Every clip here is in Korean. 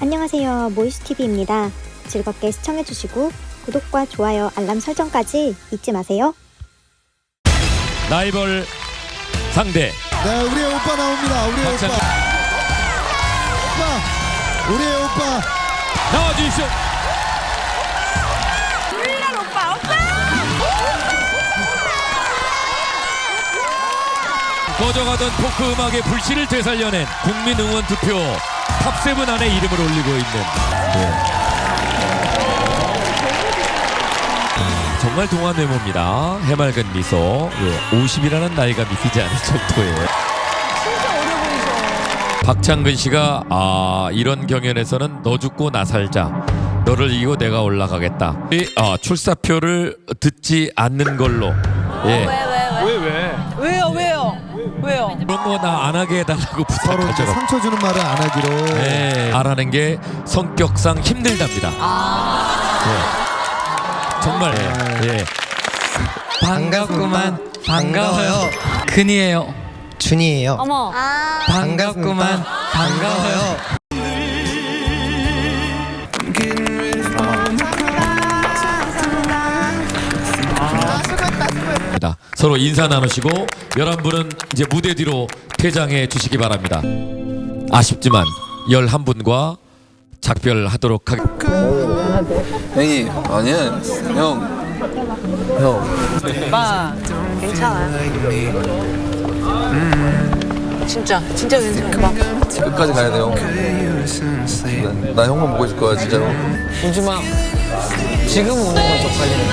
안녕하세요. 모이스TV입니다. 즐겁게 시청해주시고 구독과 좋아요, 알람 설정까지 잊지 마세요. 라이벌 상대 네, 우리의 오빠 나옵니다. 우리의 박찬. 오빠. 오빠. 우리의 오빠. 나와주십시오. 꺼져가던 포크 음악의 불씨를 되살려낸 국민 응원 투표 탑세븐 안에 이름을 올리고 있는. 예. 아, 정말 동안 외모입니다. 해맑은 미소, 예. 50이라는 나이가 믿기지 않을 정도의. 박창근 씨가 아 이런 경연에서는 너 죽고 나 살자. 너를 이기고 내가 올라가겠다. 이, 아, 출사표를 듣지 않는 걸로. 예. 왜요 왜요 왜 요 그런 거 나 안 하게 해달라고 서로 이제 부탁하죠. 상처 주는 말을 안 하기로. 예, 알아낸 게 성격상 힘들답니다. 예. 정말. 예. 반갑구만. 반가워요. 근이에요. 준이에요. 어머. 반갑구만. 반가워요. 서로 인사 나누시고 11분은 이제 무대 뒤로 퇴장해 주시기 바랍니다. 아쉽지만 11분과 작별하도록 하겠습니다. 형이 아니야 형. 오빠 괜찮아 진짜 진짜 괜찮아 오빠. 끝까지 가야 돼요. 나, 나 형만 보고 있을 거야 진짜로 윤주마 지금 우는 건 쪽팔리네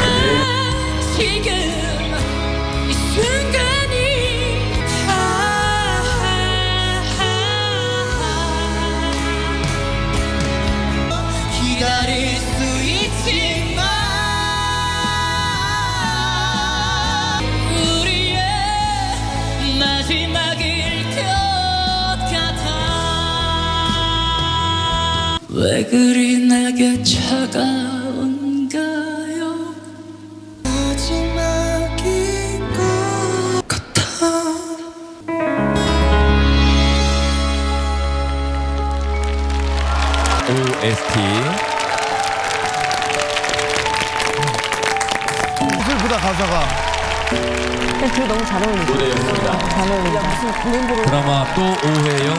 왜 그리 내게 차가운가요? 마지막인 것 같아. OST 가사가. 그거 너무 잘 어울리죠 무대였습니다. 잘 공연보러 드라마 또 오해영